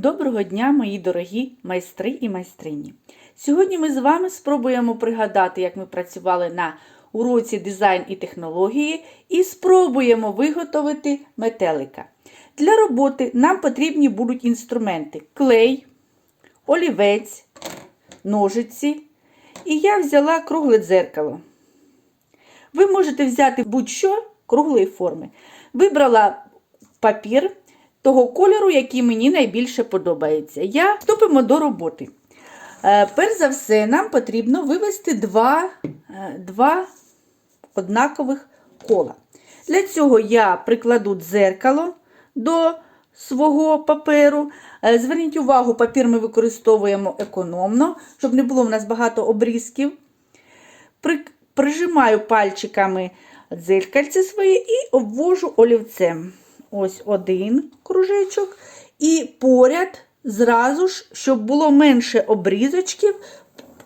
Доброго дня, мої дорогі майстри і майстрині! Сьогодні ми з вами спробуємо пригадати, як ми працювали на уроці дизайн і технології, і спробуємо виготовити метелика. Для роботи нам потрібні будуть інструменти: клей, олівець, ножиці. І я взяла кругле дзеркало. Ви можете взяти будь-що круглої форми. Вибрала папір того кольору, який мені найбільше подобається. Я вступимо до роботи. Е, Перш за все, нам потрібно вивести два, е, два однакових кола. Для цього я прикладу дзеркало до свого паперу. Е, Зверніть увагу, папір ми використовуємо економно, щоб не було в нас багато обрізків. При- Прижимаю пальчиками дзеркальце своє і обвожу олівцем. Ось один кружечок. І поряд, зразу ж, щоб було менше обрізочків,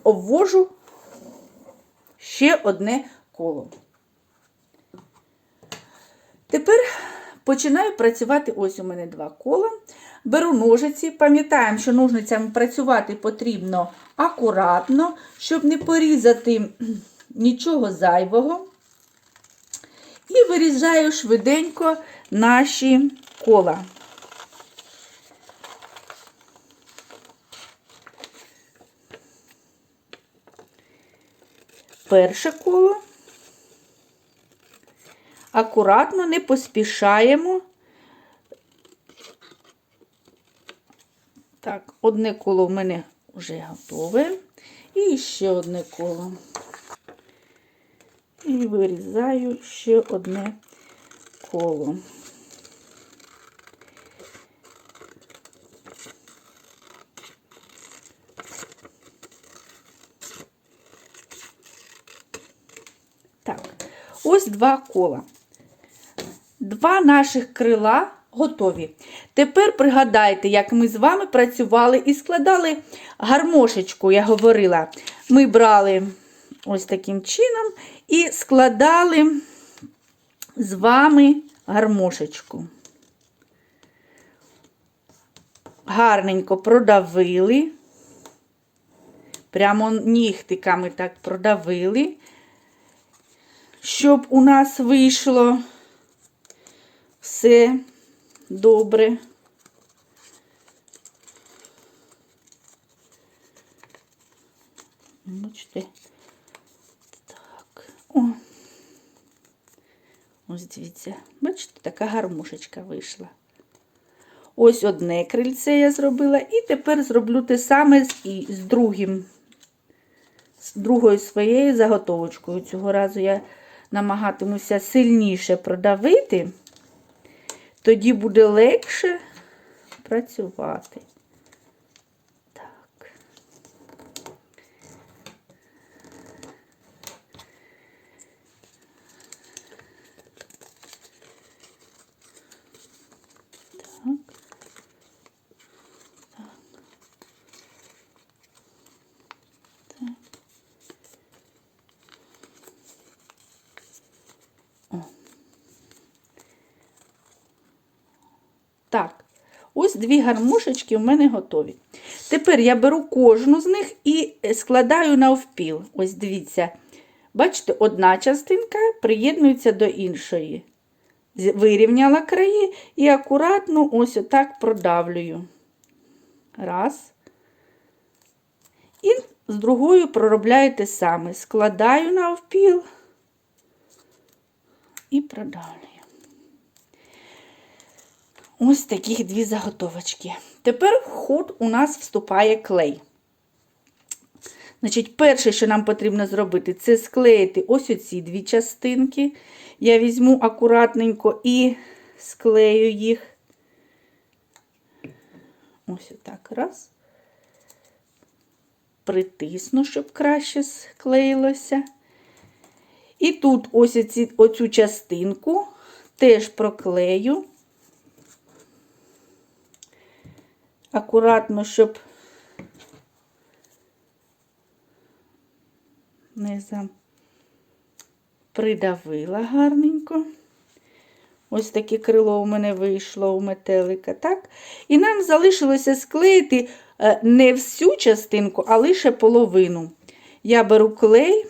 обвожу ще одне коло. Тепер починаю працювати. Ось у мене два кола. Беру ножиці. Пам'ятаємо, що ножницями працювати потрібно акуратно, щоб не порізати нічого зайвого. І вирізаю швиденько наші кола. Перше коло. Акуратно не поспішаємо. Так, одне коло в мене вже готове. І ще одне коло. І вирізаю ще одне коло. Так, ось два кола. Два наших крила готові. Тепер пригадайте, як ми з вами працювали і складали гармошечку, я говорила. Ми брали ось таким чином і складали з вами гармошечку. Гарненько продавили, прямо нігтиками так продавили, щоб у нас вийшло все добре. Бачите, о. Ось дивіться, бачите, така гармошечка вийшла. Ось одне крильце я зробила, і тепер зроблю те саме з, і, з другим, з другою своєю заготовочкою. Цього разу я намагатимуся сильніше продавити, тоді буде легше працювати. Так. Так. Так. О. Так, ось дві гармошечки у мене готові. Тепер я беру кожну з них і складаю навпіл. Ось дивіться. Бачите, одна частинка приєднується до іншої вирівняла краї і акуратно ось отак продавлюю. Раз. І з другою проробляю те саме. Складаю навпіл і продавлюю. Ось таких дві заготовочки. Тепер в ход у нас вступає клей. Значить, перше, що нам потрібно зробити, це склеїти ось оці дві частинки. Я візьму акуратненько і склею їх. Ось отак раз. Притисну, щоб краще склеїлося. І тут ось оці, оцю частинку теж проклею. Акуратно, щоб не за... придавила гарненько. Ось таке крило у мене вийшло у метелика. так? І нам залишилося склеїти е, не всю частинку, а лише половину. Я беру клей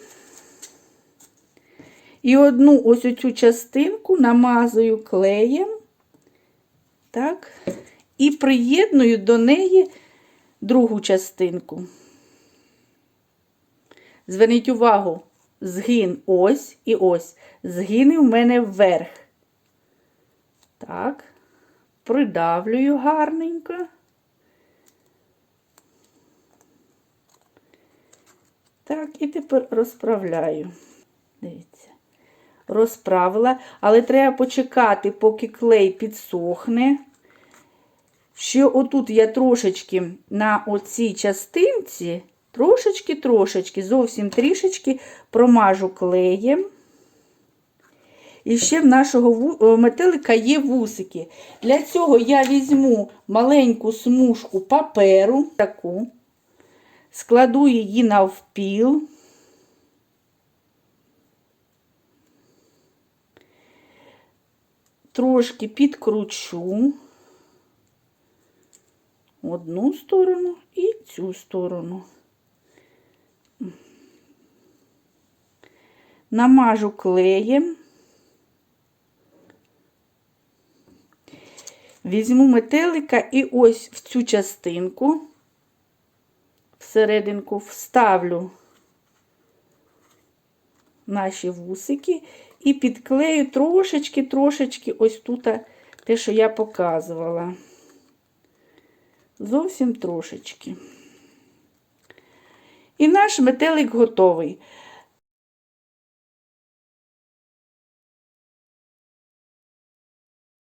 і одну ось оцю частинку намазую клеєм. Так, і приєдную до неї другу частинку. Зверніть увагу, згин ось і ось. Згини в мене вверх. Так, придавлюю гарненько. Так, і тепер розправляю. Дивіться. Розправила, але треба почекати, поки клей підсохне. Ще отут я трошечки на оцій частинці, трошечки-трошечки, зовсім трішечки промажу клеєм. І ще в нашого е, метелика є вусики. Для цього я візьму маленьку смужку паперу, таку, складу її навпіл. Трошки підкручу одну сторону і цю сторону. Намажу клеєм. Візьму метелика і ось в цю частинку, всерединку вставлю наші вусики і підклею трошечки-трошечки ось тут те, що я показувала. Зовсім трошечки. І наш метелик готовий.